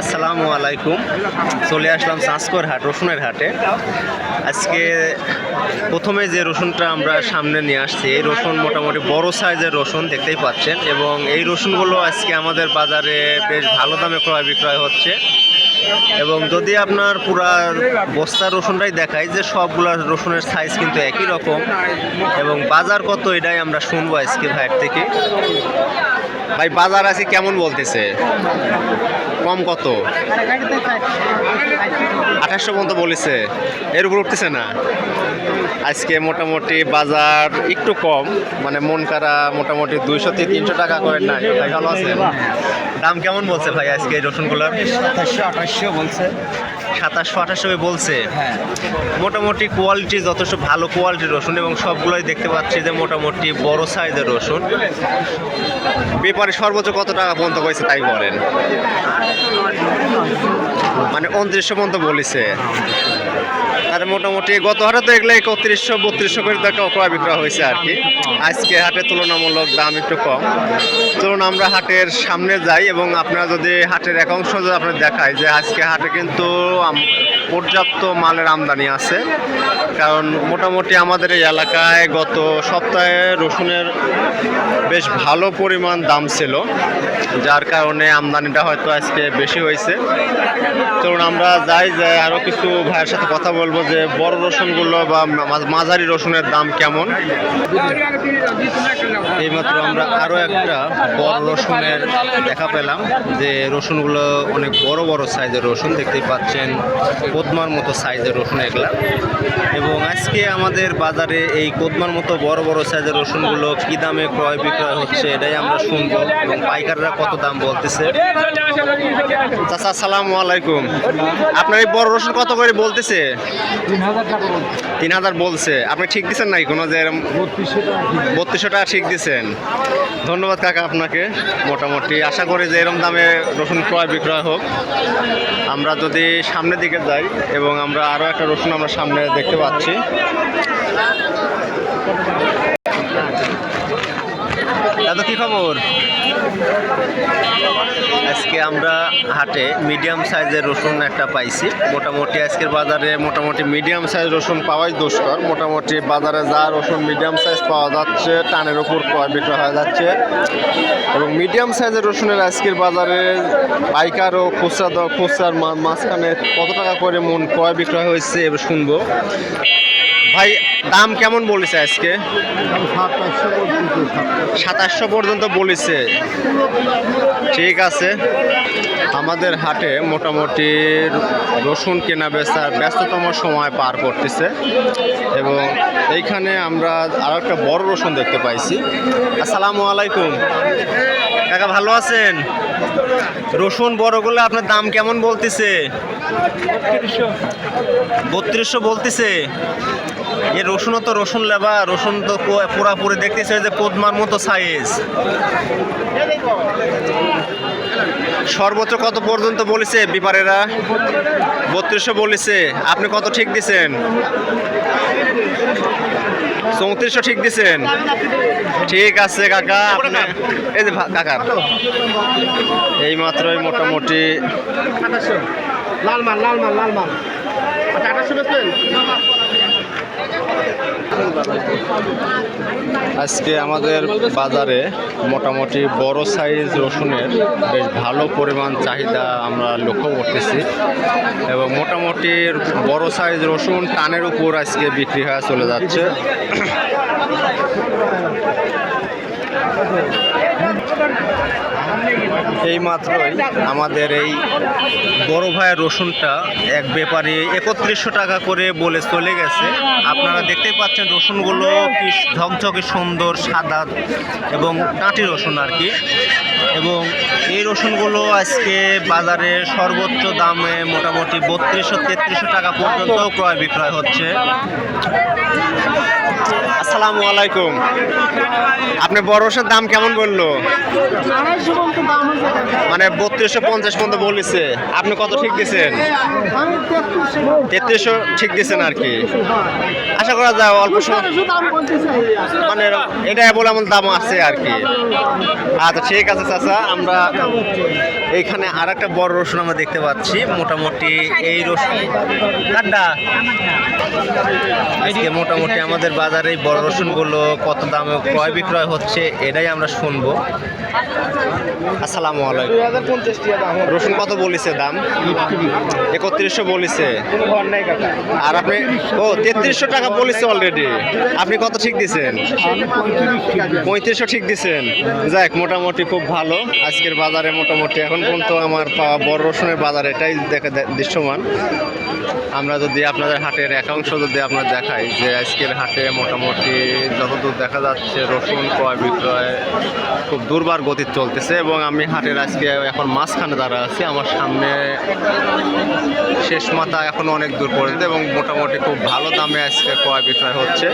আসসালামু আলাইকুম। চলে আসলাম সাঁসকর হাট, রসুনের হাটে। আজকে প্রথমে যে রসুনটা আমরা সামনে নিয়ে আসছি, এই রসুন মোটামুটি বড় সাইজের রসুন দেখতেই পাচ্ছেন, এবং এই রসুনগুলো আজকে আমাদের বাজারে বেশ ভালো দামে ক্রয় বিক্রয় হচ্ছে। এবং যদি আপনার পুরা বস্তা রসুনটাই দেখায় যে সবগুলা রসুনের সাইজ কিন্তু একই রকম, এবং বাজার কত এটাই আমরা শুনব আজকে ভাইয়ের থেকে। ভাই বাজার আছে কেমন বলতেছে? কম কত? আঠাশশো পর্যন্ত বলেছে। এর উপর উঠতেছে না? আজকে মোটামুটি বাজার একটু কম মানে মন কারা মোটামুটি দুইশো থেকে তিনশো টাকা করে নাই। ভাই ভালো আছেন? দাম কেমন বলছে ভাই আজকে এই রসুনগুলোর? সাতাশশো আঠাশশো বলছে। সাতাশশো আঠাশশো বলছে? হ্যাঁ। মোটামুটি কোয়ালিটি যথেষ্ট ভালো কোয়ালিটির রসুন এবং সবগুলোই দেখতে পাচ্ছি যে মোটামুটি বড় সাইজের রসুন। ব্যাপারে সর্বোচ্চ কত টাকা পর্যন্ত হয়েছে তাই বলেন? মানে উনত্রিশশো পর্যন্ত বলেছে। আর মোটামুটি গত হাটে তো এগুলো একত্রিশশো, বত্রিশশো করে টাকা ক্রয় বিক্রয় হয়েছে আর কি। আজকে হাটে তুলনামূলক দাম একটু কম। চলুন আমরা হাটের সামনে যাই এবং আপনারা যদি হাটের এক অংশ যদি আপনার দেখায় যে আজকে হাটে কিন্তু পর্যাপ্ত মালের আমদানি আছে। কারণ মোটামুটি আমাদের এই এলাকায় গত সপ্তাহে রসুনের বেশ ভালো পরিমাণ দাম ছিল, যার কারণে আমদানিটা হয়তো আজকে বেশি হয়েছে। চলুন আমরা যাই যে আরও কিছু ভাইয়ের সাথে কথা বলব যে বড় রসুনগুলো বা মাঝারি রসুনের দাম কেমন? এইমাত্র আমরা আরও একটা বড় রসুনের দেখা পেলাম, যে রসুনগুলো অনেক বড় বড় সাইজের রসুন দেখতেই পাচ্ছেন, কোদমার মতো সাইজের রসুন এগুলা। এবং আজকে আমাদের বাজারে এই কোদমার মতো বড় বড় সাইজের রসুনগুলো কী দামে ক্রয় বিক্রয় হচ্ছে এটাই আমরা শুনব, এবং পাইকাররা কত দাম বলতেছে। চাচা, আসসালামু আলাইকুম। আপনার এই বড় রসুন কত করে বলতেছে? তিন হাজার বলছে। আপনি ঠিক দিচ্ছেন নাই কোনো যে বত্রিশশো টাকা বত্রিশশো টাকা ঠিক দিচ্ছেন ধন্যবাদ কাকা আপনাকে মোটামুটি। আশা করি যে এরম দামে রসুন ক্রয় বিক্রয় হোক। আমরা যদি সামনের দিকে যাই এবং আমরা আরও একটা রসুন আমরা সামনে দেখতে পাচ্ছি। দাদা, কি খবর? আজকে আমরা হাটে মিডিয়াম সাইজের রসুন একটা পাইছি। মোটামুটি আজকের বাজারে মোটামুটি মিডিয়াম সাইজ রসুন পাওয়াই দুষ্কর। মোটামুটি বাজারে যা রসুন মিডিয়াম সাইজ পাওয়া যাচ্ছে, টানের উপর ক্রয় বিক্রয় হয়ে যাচ্ছে। এবং মিডিয়াম সাইজের রসুনের আজকের বাজারে পাইকার ও খুচরা খুচরার মাঝখানে কত টাকা করে মন ক্রয় বিক্রয় হয়েছে এবার শুনব। ভাই, দাম কেমন বলেছে আজকে? সাতাশশো পর্যন্ত বলেছে। ঠিক আছে। আমাদের হাটে মোটামুটি রসুন কেনা বেচার ব্যস্ততম সময় পার করতেছে। এবং এইখানে আমরা আরও একটা বড় রসুন দেখতে পাইছি। আসসালামু আলাইকুম। কাকা, ভালো আছেন? রসুন বড়গুলো আপনার দাম কেমন বলতেছে? বত্রিশশো বলতেছে। এ রসুনও তো রসুন লেবা, রসুন তো পুরাপুরি দেখতেছে যে পদ্মার মতো সাইজ সর্বোচ্চ কত পর্যন্ত বলেছে বিপারেরা বত্রিশশো বলেছে। আপনি কত ঠিক দিছেন? চৌত্রিশশো ঠিক দিছেন। ঠিক আছে, কাকা এই যে কাকার এই মাত্রই মোটামুটি লাল মাল লাল মাল লাল মাল আচ্ছা আঠাশশো আজকে আমাদের বাজারে মোটামুটি বড় সাইজ রসুনের বেশ ভালো পরিমাণ চাহিদা আমরা লক্ষ্য করতেছি এবং মোটামুটি বড় সাইজ রসুন টানের উপর আজকে বিক্রি হয়ে চলে যাচ্ছে। এই মাত্রই আমাদের এই বড় ভাইয়ের রসুনটা এক ব্যাপারী একত্রিশশো টাকা করে বলে চলে গেছে। আপনারা দেখতে পাচ্ছেন রসুনগুলো কি ঝকঝকে সুন্দর, সাদা এবং টাঁটি রসুন আর কি। এবং এই রসুনগুলো আজকে বাজারে সর্বোচ্চ দামে মোটামুটি বত্রিশশো তেত্রিশশো টাকা পর্যন্ত ক্রয় বিক্রয় হচ্ছে। আসসালামু আলাইকুম। আপনি বড় রসের দাম কেমন বলল? মানে বত্রিশশো পঞ্চাশ পর্যন্ত বলেছে। আপনি কত ঠিক দিচ্ছেন তেত্রিশশো ঠিক দিচ্ছেন আর কি। আশা করা যায় অল্প সময় মানে এটা বলে এমন দাম আছে আর কি। আচ্ছা ঠিক আছে চাচা আমরা এইখানে আর একটা বড় রসুন আমরা দেখতে পাচ্ছি। মোটামুটি এই রসুন কাড্ডা আজকে মোটামুটি আমাদের বাজারে এই বড় রসুনগুলো কত দামে ক্রয় বিক্রয় হচ্ছে, এটাই আমরা শুনব। আসসালামু আলাইকুম। রসুন কত বলিছে দাম? একত্রিশশো বলিছে। আর আপনি, ও, তেত্রিশশো টাকা বলেছে অলরেডি আপনি কত ঠিক দিছেন? পঁয়ত্রিশশো ঠিক দিছেন। যাক, মোটামুটি খুব ভালো। আজকের বাজারে মোটামুটি, এখন পর্যন্ত আমার পাওয়া বড় রসুনের বাজার এটাই দেখা দৃশ্যমান। আমরা যদি আপনাদের হাটের একাংশ যদি আপনার দেখাই যে আজকের হাটে মোটামুটি যতদূর দেখা যাচ্ছে, রসুন ক্রয় বিক্রয় খুব দুর্বার গতি চলতেছে এবং আমি হাটের আজকে এখন মাঝখানে দাঁড়া আছি। আমার সামনে শেষ মাথা এখন অনেক দূর পড়েছে এবং মোটামুটি খুব ভালো দামে আজকে ক্রয় বিক্রয় হচ্ছে।